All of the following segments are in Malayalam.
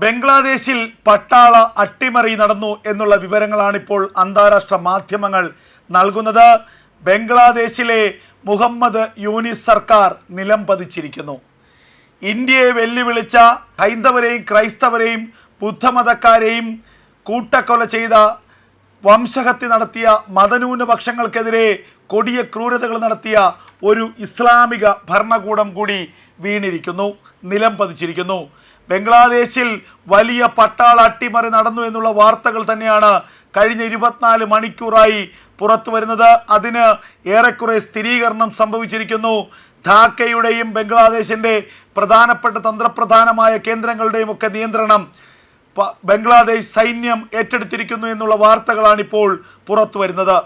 ബംഗ്ലാദേശിൽ പട്ടാള അട്ടിമറി നടന്നു എന്നുള്ള വിവരങ്ങളാണ് ഇപ്പോൾ അന്താരാഷ്ട്ര മാധ്യമങ്ങൾ നൽകുന്നത്. ബംഗ്ലാദേശിലെ മുഹമ്മദ് യൂനിസ് സർക്കാർ നിലം പതിച്ചിരിക്കുന്നു. ഇന്ത്യയെ വെല്ലുവിളിച്ച ഹൈന്ദവരെയും ക്രൈസ്തവരെയും ബുദ്ധമതക്കാരെയും കൂട്ടക്കൊല ചെയ്ത വംശഹത്യ നടത്തിയ മതന്യൂനപക്ഷങ്ങൾക്കെതിരെ കൊടിയ ക്രൂരതകൾ നടത്തിയ ഒരു ഇസ്ലാമിക ഭരണകൂടം കൂടി വീണിരിക്കുന്നു നിലം പതിച്ചിരിക്കുന്നു. ബംഗ്ലാദേശിൽ വലിയ പട്ടാള അട്ടിമറി നടന്നു എന്നുള്ള വാർത്തകൾ തന്നെയാണ് കഴിഞ്ഞ ഇരുപത്തിനാല് മണിക്കൂറായി പുറത്തു വരുന്നത്. അതിന് ഏറെക്കുറെ സ്ഥിരീകരണം സംഭവിച്ചിരിക്കുന്നു. ധാക്കയുടെയും ബംഗ്ലാദേശിന്റെ പ്രധാനപ്പെട്ട തന്ത്രപ്രധാനമായ കേന്ദ്രങ്ങളുടെയും ഒക്കെ നിയന്ത്രണം ബംഗ്ലാദേശ് സൈന്യം ഏറ്റെടുത്തിരിക്കുന്നു എന്നുള്ള വാർത്തകളാണിപ്പോൾ പുറത്തു വരുന്നത്.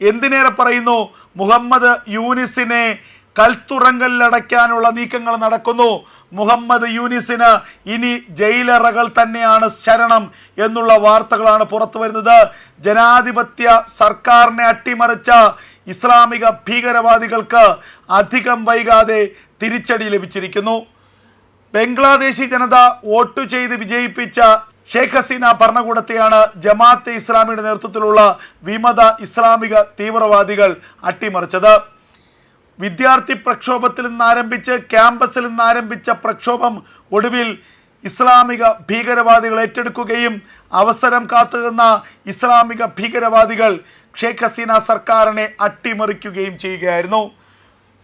എന്തിനേറെ പറയുന്നു? മുഹമ്മദ് യൂനിസിനെ കൽത്തുറങ്കലിലടയ്ക്കാനുള്ള നീക്കങ്ങൾ നടക്കുന്നു. മുഹമ്മദ് യൂനിസിന് ഇനി ജയിലറകൾ തന്നെയാണ് ശരണം എന്നുള്ള വാർത്തകളാണ് പുറത്തു വരുന്നത്. ജനാധിപത്യ സർക്കാരിനെ അട്ടിമറിച്ച ഇസ്ലാമിക ഭീകരവാദികൾക്ക് അധികം വൈകാതെ തിരിച്ചടി ലഭിച്ചിരിക്കുന്നു. ബംഗ്ലാദേശി ജനത വോട്ട് ചെയ്ത് വിജയിപ്പിച്ച ഷേഖ് ഹസീന ഭരണകൂടത്തെയാണ് ജമാഅത്തെ ഇസ്ലാമിയുടെ നേതൃത്വത്തിലുള്ള വിമത ഇസ്ലാമിക തീവ്രവാദികൾ അട്ടിമറിച്ചത്. വിദ്യാർത്ഥി പ്രക്ഷോഭത്തിൽ നിന്ന് ആരംഭിച്ച് ക്യാമ്പസിൽ നിന്ന് ആരംഭിച്ച പ്രക്ഷോഭം ഒടുവിൽ ഇസ്ലാമിക ഭീകരവാദികൾ ഏറ്റെടുക്കുകയും അവസരം കാത്തുനിന്ന ഇസ്ലാമിക ഭീകരവാദികൾ ഷേഖ് ഹസീന സർക്കാരിനെ അട്ടിമറിക്കുകയും ചെയ്യുകയായിരുന്നു.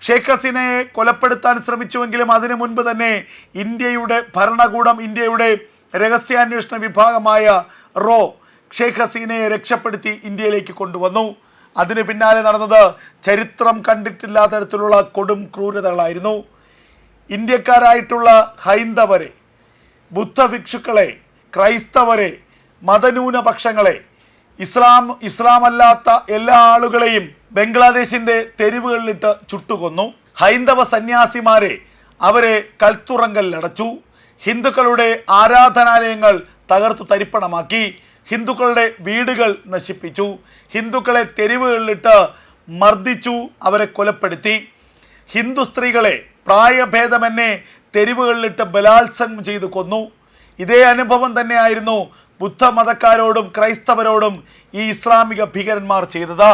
ഷേഖ് ഹസീനയെ കൊലപ്പെടുത്താൻ ശ്രമിച്ചുവെങ്കിലും അതിനു മുൻപ് തന്നെ ഇന്ത്യയുടെ ഭരണകൂടം ഇന്ത്യയുടെ രഹസ്യാന്വേഷണ വിഭാഗമായ റോ ഷേഖ് ഹസീനയെ രക്ഷപ്പെടുത്തി ഇന്ത്യയിലേക്ക് കൊണ്ടുവന്നു. അതിന് പിന്നാലെ നടന്നത് ചരിത്രം കണ്ടിട്ടില്ലാത്ത തരത്തിലുള്ള കൊടും ക്രൂരതകളായിരുന്നു. ഇന്ത്യക്കാരായിട്ടുള്ള ഹൈന്ദവരെ ബുദ്ധഭിക്ഷുക്കളെ ക്രൈസ്തവരെ മതന്യൂനപക്ഷങ്ങളെ ഇസ്ലാം ഇസ്ലാം അല്ലാത്ത എല്ലാ ആളുകളെയും ബംഗ്ലാദേശിന്റെ തെരുവുകളിലിട്ട് ചുട്ടുകൊന്നു. ഹൈന്ദവ സന്യാസിമാരെ അവരെ കൽത്തുറങ്കലിലടച്ചു. ഹിന്ദുക്കളുടെ ആരാധനാലയങ്ങൾ തകർത്തു തരിപ്പണമാക്കി. ഹിന്ദുക്കളുടെ വീടുകൾ നശിപ്പിച്ചു. ഹിന്ദുക്കളെ തെരുവുകളിലിട്ട് മർദ്ദിച്ചു അവരെ കൊലപ്പെടുത്തി. ഹിന്ദു സ്ത്രീകളെ പ്രായഭേദമെന്നെ തെരുവുകളിലിട്ട് ബലാത്സംഗം ചെയ്തു കൊന്നു. ഇതേ അനുഭവം തന്നെയായിരുന്നു ബുദ്ധമതക്കാരോടും ക്രൈസ്തവരോടും ഈ ഇസ്ലാമിക ഭീകരന്മാർ ചെയ്തത്.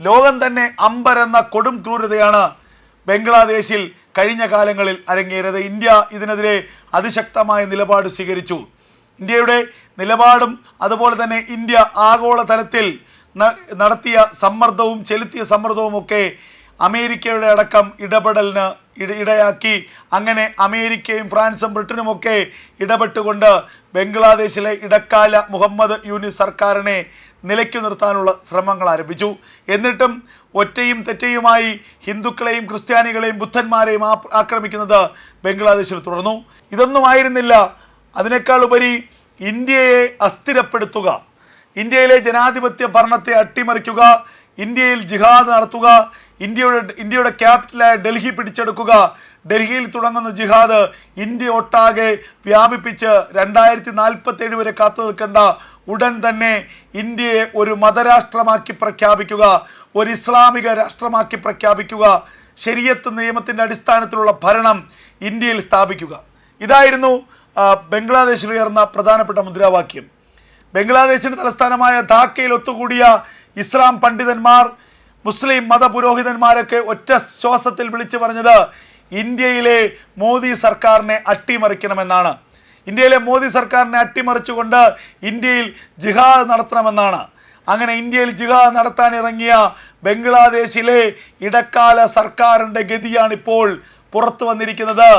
ലോകം തന്നെ അമ്പരെന്ന കൊടും ക്രൂരതയാണ് ബംഗ്ലാദേശിൽ കഴിഞ്ഞ കാലങ്ങളിൽ അരങ്ങേറിയത്. ഇന്ത്യ ഇതിനെതിരെ അതിശക്തമായ നിലപാട് സ്വീകരിച്ചു. ഇന്ത്യയുടെ നിലപാടും അതുപോലെ തന്നെ ഇന്ത്യ ആഗോളതലത്തിൽ നടത്തിയ സമ്മർദ്ദവും ചെലുത്തിയ സമ്മർദ്ദവും ഒക്കെ അമേരിക്കയുടെ അടക്കം ഇടപെടലിന് ഇടയാക്കി. അങ്ങനെ അമേരിക്കയും ഫ്രാൻസും ബ്രിട്ടനുമൊക്കെ ഇടപെട്ടുകൊണ്ട് ബംഗ്ലാദേശിലെ ഇടക്കാല മുഹമ്മദ് യൂനിസ് സർക്കാരിനെ നിലയ്ക്കു നിർത്താനുള്ള ശ്രമങ്ങൾ ആരംഭിച്ചു. എന്നിട്ടും ഒറ്റയും തെറ്റയുമായി ഹിന്ദുക്കളെയും ക്രിസ്ത്യാനികളെയും ബുദ്ധന്മാരെയും ആക്രമിക്കുന്നത് ബംഗ്ലാദേശിൽ തുടർന്നു. ഇതൊന്നും ആയിരുന്നില്ല. അതിനേക്കാൾ ഉപരി ഇന്ത്യയെ അസ്ഥിരപ്പെടുത്തുക ഇന്ത്യയിലെ ജനാധിപത്യ ഭരണത്തെ അട്ടിമറിക്കുക ഇന്ത്യയിൽ ജിഹാദ് നടത്തുക ഇന്ത്യയുടെ ഇന്ത്യയുടെ ക്യാപിറ്റലായ ഡൽഹി പിടിച്ചെടുക്കുക ഡൽഹിയിൽ തുടങ്ങുന്ന ജിഹാദ് ഇന്ത്യ ഒട്ടാകെ വ്യാപിപ്പിച്ച് രണ്ടായിരത്തി നാൽപ്പത്തേഴ് വരെ കാത്തു നിൽക്കേണ്ട ഉടൻ തന്നെ ഇന്ത്യയെ ഒരു മതരാഷ്ട്രമാക്കി പ്രഖ്യാപിക്കുക ഒരു ഇസ്ലാമിക രാഷ്ട്രമാക്കി പ്രഖ്യാപിക്കുക. ശരിയത്ത് നിയമത്തിന്റെ അടിസ്ഥാനത്തിലുള്ള ഭരണം ഇന്ത്യയിൽ സ്ഥാപിക്കുക. ഇതായിരുന്നു ബംഗ്ലാദേശിൽ ഉയർന്ന പ്രധാനപ്പെട്ട മുദ്രാവാക്യം. ബംഗ്ലാദേശിന്റെ തലസ്ഥാനമായ ധാക്കയിൽ ഒത്തുകൂടിയ ഇസ്ലാം പണ്ഡിതന്മാർ മുസ്ലിം മതപുരോഹിതന്മാരൊക്കെ ഒറ്റ ശ്വാസത്തിൽ വിളിച്ചു പറഞ്ഞത് ഇന്ത്യയിലെ മോദി സർക്കാരിനെ അട്ടിമറിക്കണമെന്നാണ്. ഇന്ത്യയിലെ മോദി സർക്കാരിനെ അട്ടിമറിച്ചുകൊണ്ട് ഇന്ത്യയിൽ ജിഹാദ് നടത്തണമെന്നാണ്. അങ്ങനെ ഇന്ത്യയിൽ ജിഹാദ് നടത്താൻ ഇറങ്ങിയ ബംഗ്ലാദേശിലെ ഇടക്കാല സർക്കാരിന്റെ ഗതിയാണിപ്പോൾ പുറത്തു വന്നിരിക്കുന്നത്.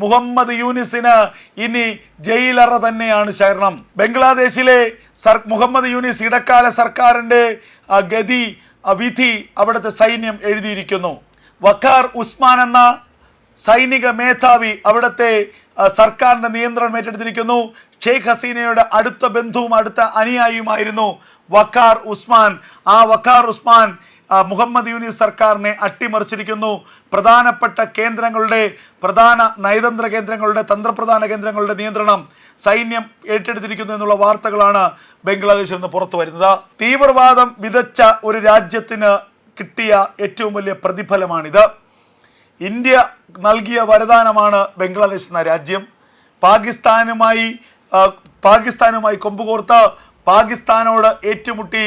മുഹമ്മദ് യൂനിസിന് ഇനി ജയിലറ തന്നെയാണ് ശരണം. ബംഗ്ലാദേശിലെ സർ മുഹമ്മദ് യൂനിസ് ഇടക്കാല സർക്കാരിന്റെ ഗതി വിധി അവിടുത്തെ സൈന്യം എഴുതിയിരിക്കുന്നു. വഖാർ ഉസ്മാൻ എന്ന സൈനിക മേധാവി അവിടുത്തെ സർക്കാരിന്റെ നിയന്ത്രണം ഏറ്റെടുത്തിരിക്കുന്നു. ഷെയ്ഖ് ഹസീനയുടെ അടുത്ത ബന്ധുവും അടുത്ത അനുയായിയുമായിരുന്നു വഖാർ ഉസ്മാൻ. ആ വഖാർ ഉസ്മാൻ മുഹമ്മദ് യൂനിസ് സർക്കാരിനെ അട്ടിമറിച്ചിരിക്കുന്നു. പ്രധാനപ്പെട്ട കേന്ദ്രങ്ങളുടെ പ്രധാന നയതന്ത്ര കേന്ദ്രങ്ങളുടെ തന്ത്രപ്രധാന കേന്ദ്രങ്ങളുടെ നിയന്ത്രണം സൈന്യം ഏറ്റെടുത്തിരിക്കുന്നു എന്നുള്ള വാർത്തകളാണ് ബംഗ്ലാദേശിൽ നിന്ന് പുറത്തു വരുന്നത്. തീവ്രവാദം വിതച്ച ഒരു രാജ്യത്തിന് കിട്ടിയ ഏറ്റവും വലിയ പ്രതിഫലമാണിത്. ഇന്ത്യ നൽകിയ വരദാനമാണ് ബംഗ്ലാദേശ് എന്ന രാജ്യം. പാകിസ്ഥാനുമായി പാകിസ്ഥാനുമായി കൊമ്പുകോർത്ത് പാകിസ്ഥാനോട് ഏറ്റുമുട്ടി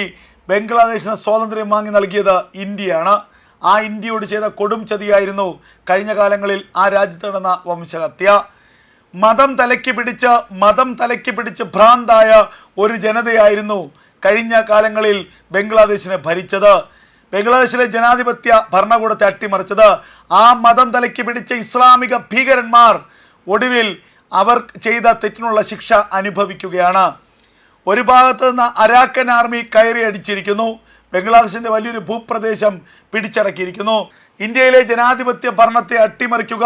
ബംഗ്ലാദേശിന് സ്വാതന്ത്ര്യം വാങ്ങി നൽകിയത് ഇന്ത്യയാണ്. ആ ഇന്ത്യയോട് ചെയ്ത കൊടും ചതിയായിരുന്നു കഴിഞ്ഞ കാലങ്ങളിൽ ആ രാജ്യത്ത് നടന്ന വംശഹത്യ. മതം തലയ്ക്ക് പിടിച്ച് മതം തലയ്ക്ക് പിടിച്ച് ഭ്രാന്തായ ഒരു ജനതയായിരുന്നു കഴിഞ്ഞ കാലങ്ങളിൽ ബംഗ്ലാദേശിനെ ഭരിച്ചത്. ബംഗ്ലാദേശിലെ ജനാധിപത്യ ഭരണകൂടത്തെ അട്ടിമറിച്ചത്. ആ മതം തലയ്ക്ക് പിടിച്ച ഇസ്ലാമിക ഭീകരന്മാർ ഒടുവിൽ അവർ ചെയ്ത തെറ്റിനുള്ള ശിക്ഷ അനുഭവിക്കുകയാണ്. ഒരു ഭാഗത്ത് നിന്ന് അരാക്കൻ ആർമി കയറി അടിച്ചിരിക്കുന്നു. ബംഗ്ലാദേശിന്റെ വലിയൊരു ഭൂപ്രദേശം പിടിച്ചടക്കിയിരിക്കുന്നു. ഇന്ത്യയിലെ ജനാധിപത്യ ഭരണത്തെ അട്ടിമറിക്കുക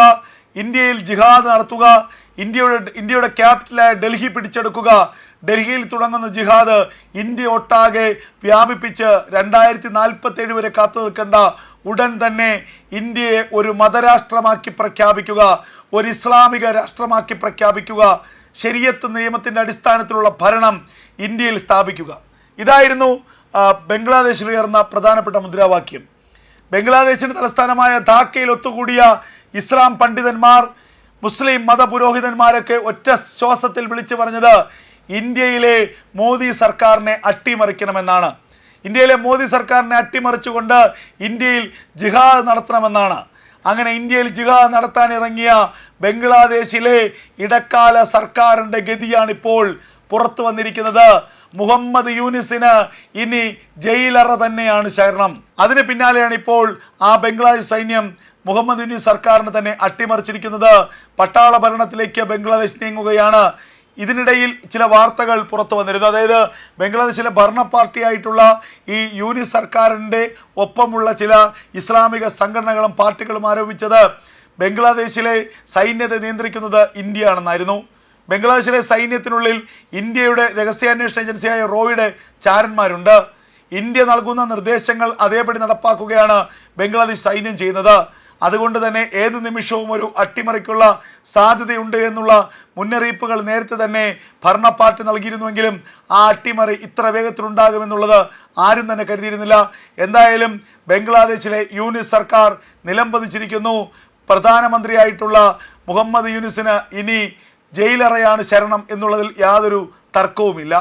ഇന്ത്യയിൽ ജിഹാദ് നടത്തുക ഇന്ത്യയുടെ ഇന്ത്യയുടെ ക്യാപിറ്റലായ ഡൽഹി പിടിച്ചെടുക്കുക. ഡൽഹിയിൽ തുടങ്ങുന്ന ജിഹാദ് ഇന്ത്യ ഒട്ടാകെ വ്യാപിപ്പിച്ച് രണ്ടായിരത്തി നാൽപ്പത്തി ഏഴ് വരെ കാത്തു നിൽക്കേണ്ട ഉടൻ തന്നെ ഇന്ത്യയെ ഒരു മതരാഷ്ട്രമാക്കി പ്രഖ്യാപിക്കുക ഒരു ഇസ്ലാമിക രാഷ്ട്രമാക്കി പ്രഖ്യാപിക്കുക. ശരിയത്ത് നിയമത്തിന്റെ അടിസ്ഥാനത്തിലുള്ള ഭരണം ഇന്ത്യയിൽ സ്ഥാപിക്കുക. ഇതായിരുന്നു ബംഗ്ലാദേശിൽ ഉയർന്ന പ്രധാനപ്പെട്ട മുദ്രാവാക്യം. ബംഗ്ലാദേശിന്റെ തലസ്ഥാനമായ ധാക്കയിൽ ഒത്തുകൂടിയ ഇസ്ലാം പണ്ഡിതന്മാർ മുസ്ലിം മതപുരോഹിതന്മാരൊക്കെ ഒറ്റ ശ്വാസത്തിൽ വിളിച്ചു പറഞ്ഞത് ഇന്ത്യയിലെ മോദി സർക്കാരിനെ അട്ടിമറിക്കണമെന്നാണ്. ഇന്ത്യയിലെ മോദി സർക്കാരിനെ അട്ടിമറിച്ചുകൊണ്ട് ഇന്ത്യയിൽ ജിഹാദ് നടത്തണമെന്നാണ്. അങ്ങനെ ഇന്ത്യയിൽ ജിഹാദ് നടത്താൻ ഇറങ്ങിയ ബംഗ്ലാദേശിലെ ഇടക്കാല സർക്കാരിന്റെ ഗതിയാണിപ്പോൾ പുറത്തു വന്നിരിക്കുന്നത്. മുഹമ്മദ് യൂനിസിന് ഇനി ജയിലറ തന്നെയാണ് ശരണം. അതിന് പിന്നാലെയാണ് ഇപ്പോൾ ആ ബംഗ്ലാദേശ് സൈന്യം മുഹമ്മദ് യൂനിസ് സർക്കാരിന് തന്നെ അട്ടിമറിച്ചിരിക്കുന്നത്. പട്ടാള ഭരണത്തിലേക്ക് ബംഗ്ലാദേശ് നീങ്ങുകയാണ്. ഇതിനിടയിൽ ചില വാർത്തകൾ പുറത്തു വന്നിരുന്നു. അതായത് ബംഗ്ലാദേശിലെ ഭരണ പാർട്ടിയായിട്ടുള്ള ഈ യൂനിസ് സർക്കാരിന്റെ ഒപ്പമുള്ള ചില ഇസ്ലാമിക സംഘടനകളും പാർട്ടികളും ആരോപിച്ചത് ബംഗ്ലാദേശിലെ സൈന്യത്തെ നിയന്ത്രിക്കുന്നത് ഇന്ത്യയാണെന്നായിരുന്നു. ബംഗ്ലാദേശിലെ സൈന്യത്തിനുള്ളിൽ ഇന്ത്യയുടെ രഹസ്യാന്വേഷണ ഏജൻസിയായ റോയുടെ ചാരന്മാരുണ്ട്. ഇന്ത്യ നൽകുന്ന നിർദ്ദേശങ്ങൾ അതേപടി നടപ്പാക്കുകയാണ് ബംഗ്ലാദേശ് സൈന്യം ചെയ്യുന്നത്. അതുകൊണ്ട് തന്നെ ഏത് നിമിഷവും ഒരു അട്ടിമറിക്കുള്ള സാധ്യതയുണ്ട് എന്നുള്ള മുന്നറിയിപ്പുകൾ നേരത്തെ തന്നെ ഭരണപ്പാട്ട് നൽകിയിരുന്നുവെങ്കിലും ആ അട്ടിമറി ഇത്ര വേഗത്തിലുണ്ടാകുമെന്നുള്ളത് ആരും തന്നെ കരുതിയിരുന്നില്ല. എന്തായാലും ബംഗ്ലാദേശിലെ യൂണിസ് സർക്കാർ നിലംപതിച്ചിരിക്കുന്നു. പ്രധാനമന്ത്രിയായിട്ടുള്ള മുഹമ്മദ് യൂനിസിന് ഇനി ജയിലറയാണ് ശരണം എന്നുള്ളതിൽ യാതൊരു തർക്കവുമില്ല.